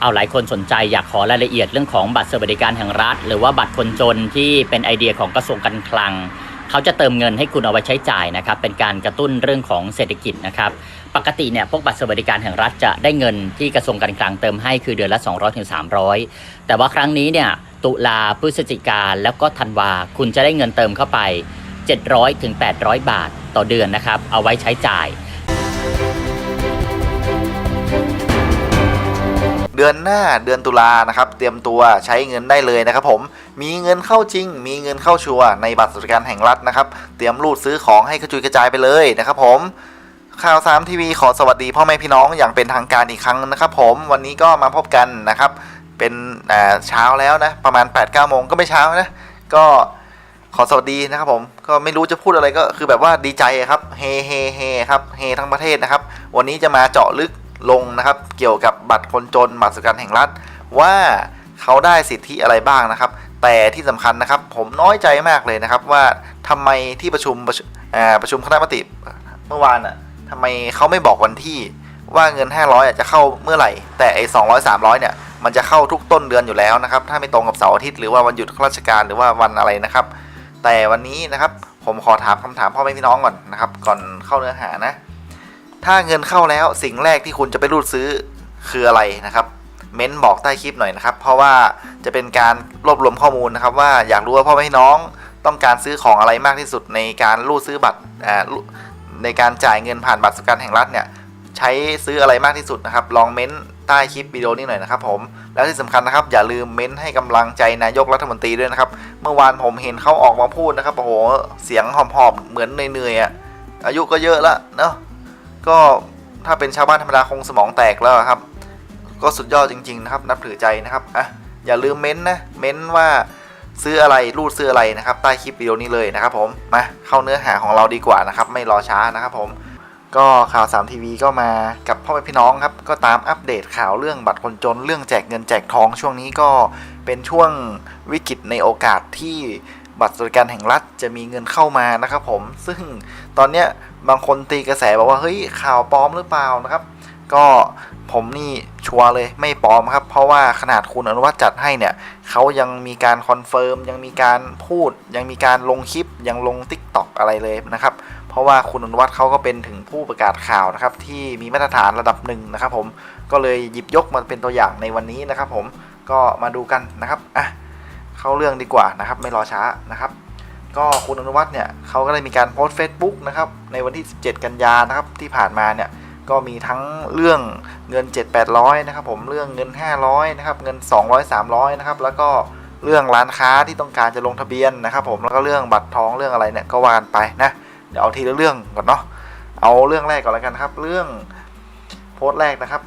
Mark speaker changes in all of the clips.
Speaker 1: เอาหลายคนสนใจอยากขอรายละเอียดเรื่องของบัตรสวัสดิการแห่งรัฐ หรือว่าบัตรคนจนที่เป็นไอเดียของกระทรวงการคลัง เขาจะเติมเงินให้คุณเอาไว้ใช้จ่ายนะครับ เป็นการกระตุ้นเรื่องของเศรษฐกิจนะครับ ปกติเนี่ยพวกบัตรสวัสดิการแห่งรัฐจะได้เงินที่กระทรวงการคลังเติมให้คือเดือนละ 200ถึง300แต่ว่าครั้งนี้เนี่ยตุลาพฤศจิกาแล้วก็ธันวาคุณจะได้เงินเติมเข้าไป 700ถึง800 บาทต่อเดือนนะครับ เอาไว้ใช้จ่าย
Speaker 2: เดือนหน้าเดือนตุลานะครับเตรียมตัวใช้เงินได้เลยนะครับผมมีเงินเข้าจริง มีเงินเข้าชัวร์ในบัตรสวัสดิการแห่งรัฐนะครับ เตรียมรูดซื้อของให้กระจุยกระจายไปเลยนะครับผมข่าว3ทีวีขอสวัสดีพ่อแม่พี่น้องอย่างเป็นทางการอีกครั้งนะครับ ผมวันนี้ก็มาพบกันนะครับ เป็นเช้าแล้วนะประมาณ8ปดเก้าโมงก็ไม่เช้านะก็ขอสวัสดีนะครับผมก็ไม่รู้จะพูดอะไรก็คือแบบว่าดีใจครับเฮเฮเฮครับเฮทั้งประเทศนะครับ วันนี้จะมาเจาะลึก ลงนะครับเกี่ยวกับบัตรคนจนบัตรสวัสดิการแห่งรัฐ ว่าเขาได้สิทธิอะไรบ้างนะครับ แต่ที่สำคัญนะครับผมน้อยใจมากเลยนะครับว่าทำไมที่ประชุมประชุมประชุมคณะมติเมื่อวานอะทำไมเขาไม่บอกวันที่ว่าเงิน 500อจะเข้าเมื่อไหร่ แต่ไอ้200 300 เนี่ย มันจะเข้าทุกต้นเดือนอยู่แล้วนะครับ ถ้าไม่ตรงกับเสาร์อาทิตย์หรือว่าวันหยุดราชการหรือว่าวันอะไรนะครับ แต่วันนี้นะครับผมขอถามคำถามพ่อแม่พี่น้องก่อนนะครับ ก่อนเข้าเนื้อหานะ ถ้าเงินเข้าแล้วสิ่งแรกที่คุณจะไปรูดซื้อคืออะไรนะครับ เม้นบอกใต้คลิปหน่อยนะครับ เพราะว่าจะเป็นการรวบรวมข้อมูลนะครับ ว่าอยากรู้ว่าพ่อแม่น้องต้องการซื้อของอะไรมากที่สุดในการรูดซื้อบัตรในการจ่ายเงินผ่านบัตรสวัสดิการแห่งรัฐเนี่ยใช้ซื้ออะไรมากที่สุดนะครับ ลองเม้นใต้คลิปวิดีโอนี้หน่อยนะครับ ผม แล้วที่สำคัญนะครับ อย่าลืมเม้นให้กำลังใจนายกรัฐมนตรีด้วยนะครับ เมื่อวานผมเห็นเขาออกมาพูดนะครับโอ้โหเสียงหอบๆเหมือนเหนื่อยๆอะอายุก็เยอะแล้วเนาะ ก็ถ้าเป็นชาวบ้านธรรมดาคงสมองแตกแล้วครับ ก็สุดยอดจริง ๆ นะครับ นับถือใจนะครับอะอย่าลืมเม้นต์นะเม้นต์ว่าซื้ออะไรรูดซื้ออะไรนะครับ ใต้คลิปวิดีโอนี้เลยนะครับผมมาเข้าเนื้อหาของเราดีกว่านะครับ ไม่รอช้านะครับผมก็ข่าว3ทีวีก็มากับพ่อแม่พี่น้องครับ ก็ตามอัปเดตข่าวเรื่องบัตรคนจน เรื่องแจกเงินแจกทองช่วงนี้ก็เป็นช่วงวิกฤตในโอกาสที่บัตรสวัสดิการแห่งรัฐจะมีเงินเข้ามานะครับผม ซึ่งตอนเนี้ย บางคนตีกระแสบอกว่าเฮ้ยข่าวปลอมหรือเปล่านะครับ ก็ผมนี่ชัวร์เลยไม่ปลอมครับ เพราะว่าขนาดคุณอนุวัฒน์จัดให้เนี่ยเขายังมีการคอนเฟิร์มยังมีการพูด ยังมีการลงคลิปยังลง t ิ k t o k อะไรเลยนะครับ เพราะว่าคุณอนุวัฒน์เขาก็เป็นถึงผู้ประกาศข่าวนะครับ ที่มีมาตรฐานระดับหนึ่งนะครับ ผมก็เลยหยิบยกมาเป็นตัวอย่างในวันนี้นะครับ ผมก็มาดูกันนะครับอะเข้าเรื่องดีกว่านะครับ ไม่รอช้านะครับ ก็คุณอนุวัฒน์เนี่ยเขาก็ได้มีการโพสต์ Facebook นะครับในวันที่ 17 กันยานะครับที่ผ่านมาเนี่ยก็มีทั้งเรื่องเงิน 7 800นะครับผมเรื่องเงิน 500นะครับเงิน 200 300นะครับแล้วก็เรื่องร้านค้าที่ต้องการจะลงทะเบียนนะครับผมแล้วก็เรื่องบัตรทองเรื่องอะไรเนี่ยก็ว่ากันไปนะเดี๋ยวเอาทีละเรื่องก่อนเนาะเอาเรื่องแรกก่อนแล้วกันครับ เรื่องโพสต์แรกนะครับ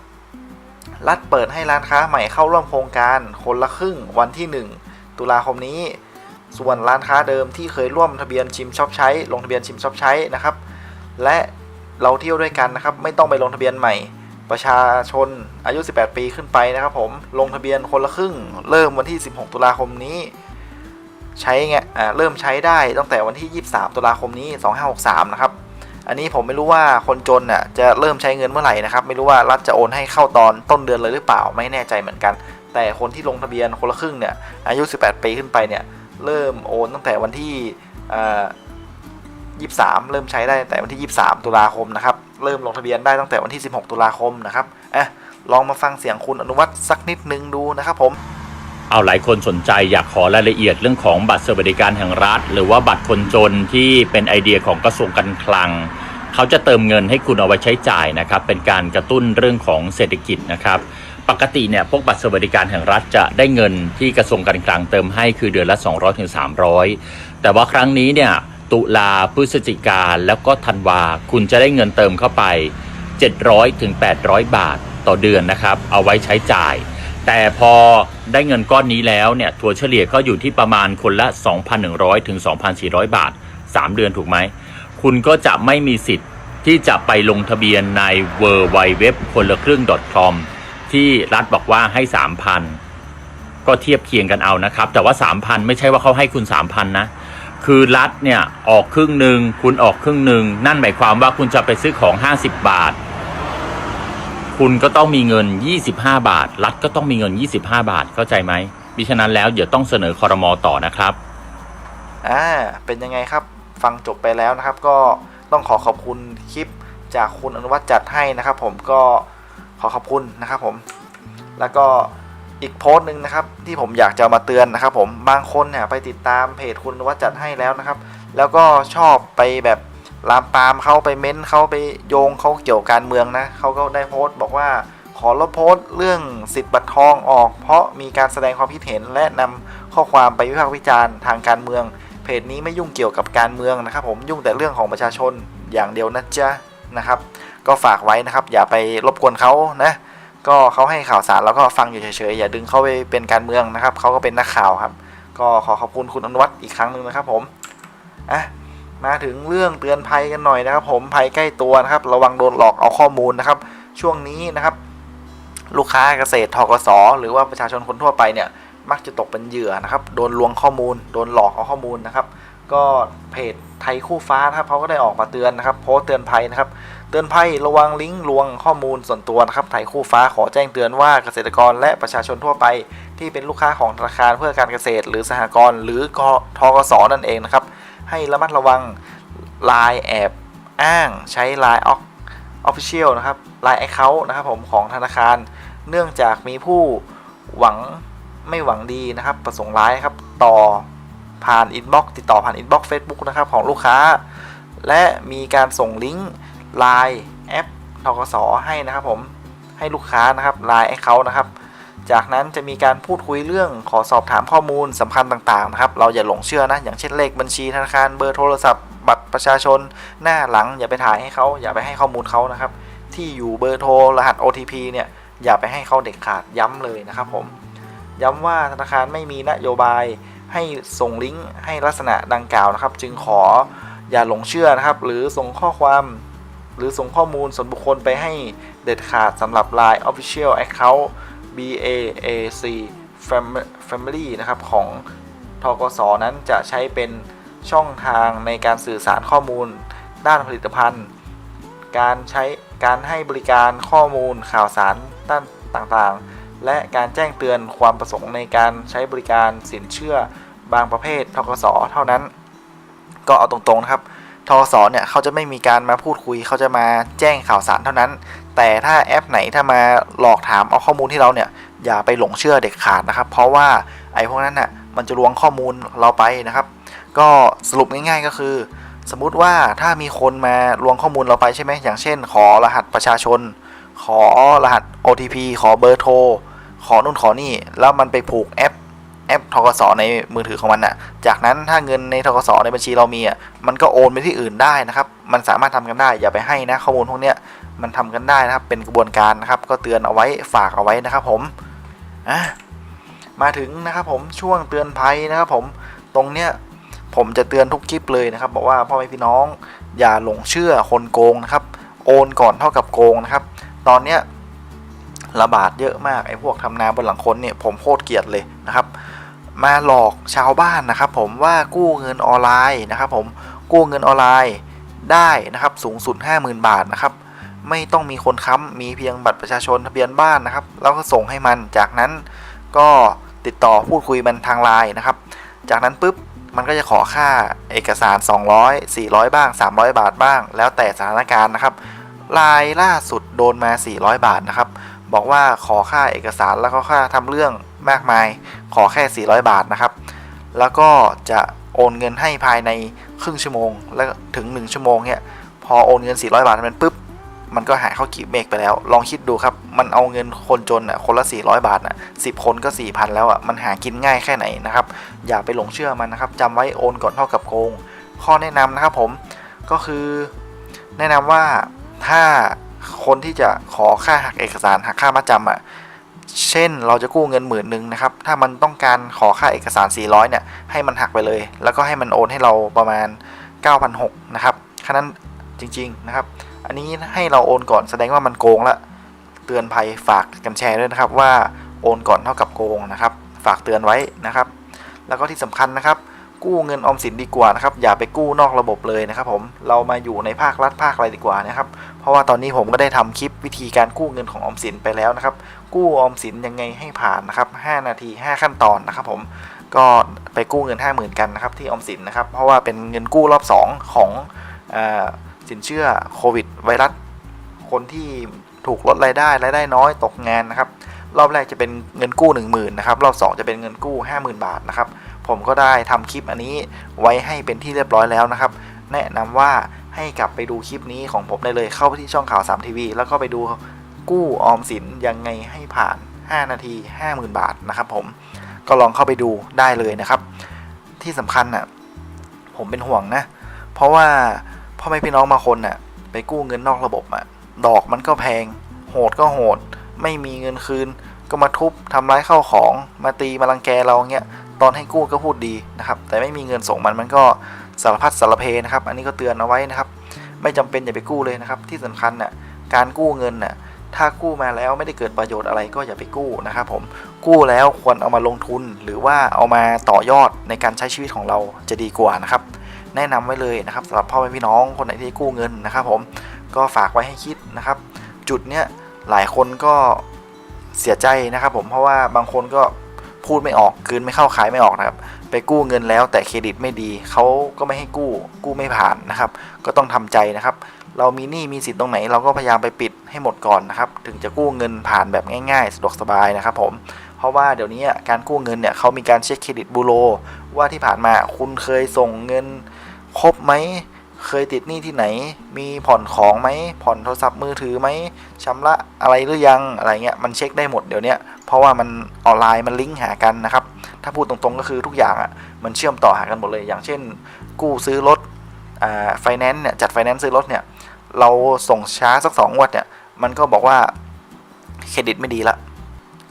Speaker 2: รัฐเปิดให้ร้านค้าใหม่เข้าร่วมโครงการคนละครึ่งวันที่ 1 ตุลาคมนี้ ส่วนร้านค้าเดิมที่เคยร่วมทะเบียนชิมช็อปใช้ ลงทะเบียนชิมช็อปใช้นะครับ และเราเที่ยวด้วยกันนะครับ ไม่ต้องไปลงทะเบียนใหม่ ประชาชนอายุ 18 ปีขึ้นไปนะครับผมลงทะเบียนคนละครึ่ง เริ่มวันที่ 16 ตุลาคมนี้ ใช้ไงอ่าเริ่มใช้ได้ตั้งแต่วันที่ 23 ตุลาคมนี้ 2563 นะครับ อันนี้ผมไม่รู้ว่าคนจนน่ะจะเริ่มใช้เงินเมื่อไหร่นะครับ ไม่รู้ว่ารัฐจะโอนให้เข้าตอนต้นเดือนเลยหรือเปล่าไม่แน่ใจเหมือนกัน แต่คนที่ลงทะเบียนคนละครึ่งเนี่ยอายุ 18 ปีขึ้นไปเนี่ย เริ่มโอนตั้งแต่วันที่ยี่สามเริ่มใช้ได้ตั้งแต่วันที่ 23 ตุลาคมนะครับ เริ่มลงทะเบียนได้ตั้งแต่วันที่ 16 ตุลาคมนะครับอะลองมาฟังเสียงคุณอนุวัฒน์สักนิดนึงดูนะครับผม
Speaker 1: เอาหลายคนสนใจอยากขอรายละเอียดเรื่องของบัตรสวัสดิการแห่งรัฐ หรือว่าบัตรคนจนที่เป็นไอเดียของกระทรวงการคลัง เขาจะเติมเงินให้คุณเอาไว้ใช้จ่ายนะครับ เป็นการกระตุ้นเรื่องของเศรษฐกิจนะครับ ปกติเนี่ยพวกบัตรสวัสดิการแห่งรัฐจะได้เงินที่กระทรวงการคลังเติมให้คือเดือนละ 200ถึง300แต่ว่าครั้งนี้เนี่ยตุลาพฤศจิกาแล้วก็ธันวาคุณจะได้เงินเติมเข้าไป 700ถึง800บาทต่อเดือนนะครับ เอาไว้ใช้จ่าย แต่พอได้เงินก้อนนี้แล้วเนี่ยถัวเฉลี่ยก็อยู่ที่ประมาณคนละ 2,100ถึง2,400 บาท 3 เดือนถูกไหม คุณก็จะไม่มีสิทธิ์ที่จะไปลงทะเบียนใน w w w คนละครึ่ง .com ที่รัฐบอกว่าให้3,000ก็เทียบเคียงกันเอานะครับ แต่ว่า3,000ไม่ใช่ว่าเขาให้คุณ3,000นนะ คือรัฐเนี่ยออกครึ่งหนึ่งคุณออกครึ่งหนึ่งนั่นหมายความว่าคุณจะไปซื้อของ50บบาท คุณก็ต้องมีเงิน25บห้าบาท รัฐก็ต้องมีเงิน25บาทเข้าใจไหมมิฉะนั้นแล้วเดี๋ยวต้องเสนอคอรมอต่อนะครับ
Speaker 2: อ่าเป็นยังไงครับฟังจบไปแล้วนะครับ ก็ต้องขอขอบคุณคลิปจากคุณอนุวัฒน์จัดให้นะครับ ผมก็ ขอขอบคุณนะครับผม แล้วก็อีกโพสต์หนึ่งนะครับ ที่ผมอยากจะมาเตือนนะครับ ผมบางคนเนี่ยไปติดตามเพจคุณวัฒน์จัดให้แล้วนะครับ แล้วก็ชอบไปแบบลามปามเขาไปเม้นเขาไปโยงเขาเกี่ยวการเมืองนะเขาก็ได้โพสต์บอกว่าขอลบโพสต์เรื่องสิทธิ์บัตรทองออก เพราะมีการแสดงความคิดเห็น และนำข้อความไปวิพากษ์วิจารณ์ทางการเมือง เพจนี้ไม่ยุ่งเกี่ยวกับการเมืองนะครับ ผมยุ่งแต่เรื่องของประชาชนอย่างเดียวนะจ๊ะนะครับ ก็ฝากไว้นะครับ อย่าไปรบกวนเขานะก็เขาให้ข่าวสารแล้วก็ฟังอยู่เฉยๆอย่าดึงเขาไปเป็นการเมืองนะครับเขาก็เป็นนักข่าวครับ ก็ขอขอบคุณคุณอนุวัฒน์อีกครั้งหนึ่งนะครับผมอะมาถึงเรื่องเตือนภัยกันหน่อยนะครับ ผมภัยใกล้ตัวนะครับ ระวังโดนหลอกเอาข้อมูลนะครับ ช่วงนี้นะครับ ลูกค้าเกษตรทกสหรือว่าประชาชนคนทั่วไปเนี่ย มักจะตกเป็นเหยื่อนะครับโดนลวงข้อมูล โดนหลอกเอาข้อมูลนะครับ ก็เพจไทยคู่ฟ้านะครับเขาก็ได้ออกมาเตือนนะครับโพสเตือนภัยนะครับ เตือนภัยระวังลิงก์ลวงข้อมูลส่วนตัวนะครับไทยคู่ฟ้าขอแจ้งเตือนว่าเกษตรกรและประชาชนทั่วไป ที่เป็นลูกค้าของธนาคารเพื่อการเกษตร หรือสหกรณ์หรือทกสนั่นเองนะครับ ให้ระมัดระวังลายแอบอ้างใช้ลายออฟฟิเชียลนะครับลายแอคเคาท์นะครับผมของธนาคาร เนื่องจากมีผู้หวังไม่หวังดีนะครับ ประสงค์ร้ายครับต่อผ่านอินบ็อกติดต่อผ่านอินบ็อกเฟซบุ๊กนะครับของลูกค้า และมีการส่งลิงก์ Line แอปทกสให้นะครับผมให้ลูกค้านะครับ Line แอคเคาท์นะครับ จากนั้นจะมีการพูดคุยเรื่องขอสอบถามข้อมูลสำคัญต่างๆนะครับ เราอย่าหลงเชื่อนะ อย่างเช่นเลขบัญชีธนาคารเบอร์โทรศัพท์บัตรประชาชนหน้าหลัง อย่าไปถ่ายให้เขาอย่าไปให้ข้อมูลเขานะครับ ที่อยู่เบอร์โทรรหัส OTP เนี่ยอย่าไปให้เขาเด็ดขาดย้ำเลยนะครับผมย้ำว่าธนาคารไม่มีนโยบายให้ส่งลิงก์ให้ลักษณะดังกล่าวนะครับ จึงขออย่าหลงเชื่อนะครับ หรือส่งข้อความ หรือส่งข้อมูลส่วนบุคคลไปให้เด็ดขาดสำหรับ Line Official Account BAAC Family นะครับของทกสนั้นจะใช้เป็นช่องทางในการสื่อสารข้อมูลด้านผลิตภัณฑ์ การใช้การให้บริการข้อมูลข่าวสารด้านต่างๆ และการแจ้งเตือนความประสงค์ในการใช้บริการสินเชื่อบางประเภททกสเท่านั้น ก็เอาตรงๆนะครับ ทกสเนี่ยเขาจะไม่มีการมาพูดคุยเขาจะมาแจ้งข่าวสารเท่านั้น แต่ถ้าแอปไหนถ้ามาหลอกถามเอาข้อมูลที่เราเนี่ยอย่าไปหลงเชื่อเด็ดขาดนะครับ เพราะว่าไอ้พวกนั้นน่ะมันจะลวงข้อมูลเราไปนะครับ ก็สรุปง่ายๆก็คือ สมมุติว่าถ้ามีคนมาลวงข้อมูลเราไปใช่ไหมอย่างเช่น ขอรหัสประชาชน ขอรหัส OTP ขอเบอร์โทรขอนู่นขอนี่แล้วมันไปผูกแอป แอปทกสในมือถือของมันอะ จากนั้นถ้าเงินในทกสในบัญชีเรามีอะมันก็โอนไปที่อื่นได้นะครับ มันสามารถทำกันได้อย่าไปให้นะข้อมูลพวกเนี้ยมันทำกันได้นะครับเป็นกระบวนการนะครับ ก็เตือนเอาไว้ฝากเอาไว้นะครับ ผมอะมาถึงนะครับผมช่วงเตือนภัยนะครับ ผมตรงเนี้ยผมจะเตือนทุกคลิปเลยนะครับ บอกว่าพ่อแม่พี่น้อง อย่าหลงเชื่อคนโกงนะครับ โอนก่อนเท่ากับโกงนะครับ ตอนเนี้ยระบาดเยอะมากไอ้พวกทำนาบนหลังคนเนี่ยผมโคตรเกลียดเลยนะครับ มาหลอกชาวบ้านนะครับ ผมว่ากู้เงินออนไลน์นะครับ ผมกู้เงินออนไลน์ได้นะครับสูงสุด 50,000 บาทนะครับไม่ต้องมีคนค้ำมีเพียงบัตรประชาชนทะเบียนบ้านนะครับ แล้วก็ส่งให้มันจากนั้นก็ติดต่อพูดคุยมันทางไลน์นะครับ จากนั้นปุ๊บมันก็จะขอค่าเอกสาร 200 400 บ้าง 300 บาทบ้าง แล้วแต่สถานการณ์นะครับรายล่าสุดโดนมา 400 บาทนะครับ บอกว่าขอค่าเอกสารแล้วก็ค่าทำเรื่อง มากมาย ขอแค่ 400 บาทนะครับ แล้วก็จะโอนเงินให้ภายในครึ่งชั่วโมง แล้วถึง 1 ชั่วโมงเนี่ยพอโอนเงิน 400 บาทมันปุ๊บมันก็หายเข้ากีบเมฆไปแล้ว ลองคิดดูครับ มันเอาเงินคนจนอะ คนละ 400 บาทอะ10 คนก็ 4,000 แล้วอะ มันหากินง่ายแค่ไหนนะครับ อย่าไปหลงเชื่อมันนะครับจำไว้โอนก่อนเท่ากับโกง ข้อแนะนำนะครับผม ก็คือ แนะนำว่าถ้าคนที่จะขอค่าหักเอกสารหักค่ามัดจำอะ เช่นเราจะกู้เงินหมื่นหนึ่งนะครับ ถ้ามันต้องการขอค่าเอกสาร 400 เนี่ย ให้มันหักไปเลย แล้วก็ให้มันโอนให้เราประมาณ 9,600 นะครับแค่นั้นจริง ๆ นะครับ อันนี้ให้เราโอนก่อนแสดงว่ามันโกงละ เตือนภัยฝากกันแชร์ด้วยนะครับว่าโอนก่อนเท่ากับโกงนะครับ ฝากเตือนไว้นะครับ แล้วก็ที่สำคัญนะครับ กู้เงินออมสินดีกว่านะครับอย่าไปกู้นอกระบบเลยนะครับผมเรามาอยู่ในภาครัฐภาคอะไรดีกว่านะครับเพราะว่าตอนนี้ผมก็ได้ทำคลิปวิธีการกู้เงินของออมสินไปแล้วนะครับกู้ออมสินยังไงให้ผ่านนะครับ5นาที 5 ขั้นตอนนะครับผมก็ไปกู้เงิน 50,000 กันนะครับที่ออมสินนะครับเพราะว่าเป็นเงินกู้รอบ 2 ของอสินเชื่อโควิดไวรัสคนที่ถูกลดรายได้รายได้น้อยตกงานนะครับรอบแรกจะเป็นเงินกู้ 10,000นะครับรอบ 2 จะเป็นเงินกู้ 50,000 บาทนะครับ ผมก็ได้ทำคลิปอันนี้ไว้ให้เป็นที่เรียบร้อยแล้วนะครับ แนะนำว่าให้กลับไปดูคลิปนี้ของผมได้เลยเข้าไปที่ช่องข่าว3ทีวีแล้วก็ไปดูกู้ออมสินยังไงให้ผ่าน 5 นาที 50,000 บาทนะครับ ผมก็ลองเข้าไปดูได้เลยนะครับ ที่สำคัญน่ะผมเป็นห่วงนะ เพราะว่าพ่อแม่พี่น้องบางคนน่ะไปกู้เงินนอกระบบอะดอกมันก็แพง โหดก็โหด ไม่มีเงินคืน ก็มาทุบทำร้ายเข้าของ มาตีมารังแกเราเงี้ย ตอนให้กู้ก็พูดดีนะครับ แต่ไม่มีเงินส่งมันมันก็สารพัดสารเพนะครับ อันนี้ก็เตือนเอาไว้นะครับ ไม่จำเป็นอย่าไปกู้เลยนะครับ ที่สำคัญน่ะการกู้เงินน่ะถ้ากู้มาแล้วไม่ได้เกิดประโยชน์อะไรก็อย่าไปกู้นะครับผมกู้แล้วควรเอามาลงทุน หรือว่าเอามาต่อยอดในการใช้ชีวิตของเราจะดีกว่านะครับ แนะนำไว้เลยนะครับสำหรับพ่อแม่พี่น้องคนไหนที่กู้เงินนะครับ ผมก็ฝากไว้ให้คิดนะครับ จุดเนี้ยหลายคนก็เสียใจนะครับ ผมเพราะว่าบางคนก็ พูดไม่ออกคืนไม่เข้าขายไม่ออกนะครับ ไปกู้เงินแล้วแต่เครดิตไม่ดีเขาก็ไม่ให้กู้ กู้ไม่ผ่านนะครับ ก็ต้องทำใจนะครับ เรามีหนี้มีสิทธิ์ตรงไหน เราก็พยายามไปปิดให้หมดก่อนนะครับ ถึงจะกู้เงินผ่านแบบง่ายๆสะดวกสบายนะครับ ผม เพราะว่าเดี๋ยวนี้การกู้เงินเนี่ยเขามีการเช็คเครดิตบูโรว่าที่ผ่านมาคุณเคยส่งเงินครบไหมเคยติดหนี้ที่ไหน มีผ่อนของไหม ผ่อนโทรศัพท์มือถือไหมชำระอะไรหรือยัง อะไรเงี้ย มันเช็คได้หมดเดี๋ยวนี้ เพราะว่ามันออนไลน์มันลิงก์หากันนะครับ ถ้าพูดตรงๆก็คือทุกอย่างอะ่ะมันเชื่อมต่อหากันหมดเลย อย่างเช่น กู้ซื้อรถอ่าไฟแนนซ์เนี่ยจัดไฟแนนซ์ซื้อรถเนี่ยเราส่งช้าสักสองงวดเนี่ยมันก็บอกว่าเครดิตไม่ดีละ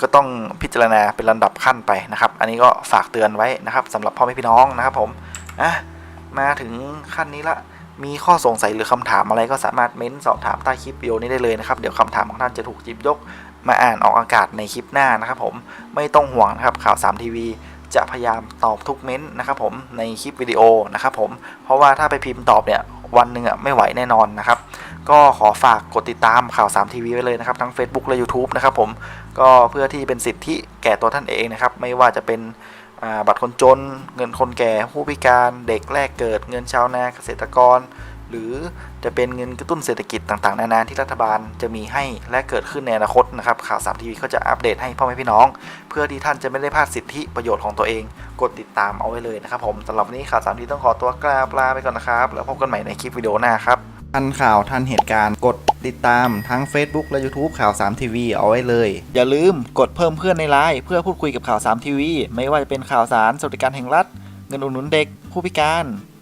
Speaker 2: ก็ต้องพิจารณาเป็นลำดับขั้นไปนะครับ อันนี้ก็ฝากเตือนไว้นะครับสำหรับพ่อแม่พี่น้องนะครับผมอะมาถึงขั้นนี้ละมีข้อสงสัยหรือคำถามอะไรก็สามารถเม้นสอบถามใต้คลิปวิดีโอนี้ได้เลยนะครับ เดี๋ยวคำถามของท่านจะถูกจิบยก มาอ่านออกอากาศในคลิปหน้านะครับผมไม่ต้องห่วงนะครับข่าว3ทีวีจะพยายามตอบทุกเม้นต์นะครับผมในคลิปวิดีโอนะครับผมเพราะว่าถ้าไปพิมพ์ตอบเนี่ยวันหนึ่งอะไม่ไหวแน่นอนนะครับ ก็ขอฝากกดติดตามข่าว3ทีวีไว้เลยนะครับ ทั้ง Facebook และ YouTube นะครับผมก็เพื่อที่เป็นสิทธิแก่ตัวท่านเองนะครับ ไม่ว่าจะเป็นบัตรคนจน เงินคนแก่ ผู้พิการเด็กแรกเกิด เงินชาวนาเกษตรกร หรือจะเป็นเงินกระตุ้นเศรษฐกิจต่างๆ นานาที่รัฐบาลจะมีให้และเกิดขึ้นในอนาคตนะครับ ข่าว3ทีวีก็จะอัปเดตให้พ่อแม่พี่น้อง เพื่อที่ท่านจะไม่ได้พลาดสิทธิประโยชน์ของตัวเอง กดติดตามเอาไว้เลยนะครับผมสำหรับวันนี้ข่าว3ทีวีต้องขอตัวกราบลาไปก่อนนะครับ แล้วพบกันใหม่ในคลิปวิดีโอหน้าครับทันข่าวทันเหตุการณ์กดติดตามทั้ง Facebook และ YouTube ข่าว3ทีวีเอาไว้เลย อย่าลืมกดเพิ่มเพื่อนในไลน์เพื่อพูดคุยกับข่าว3ทีวีไม่ว่าจะเป็นข่าวสารสวัสดิการแห่งรัฐ เงินอุดหนุนเด็กผู้พิการ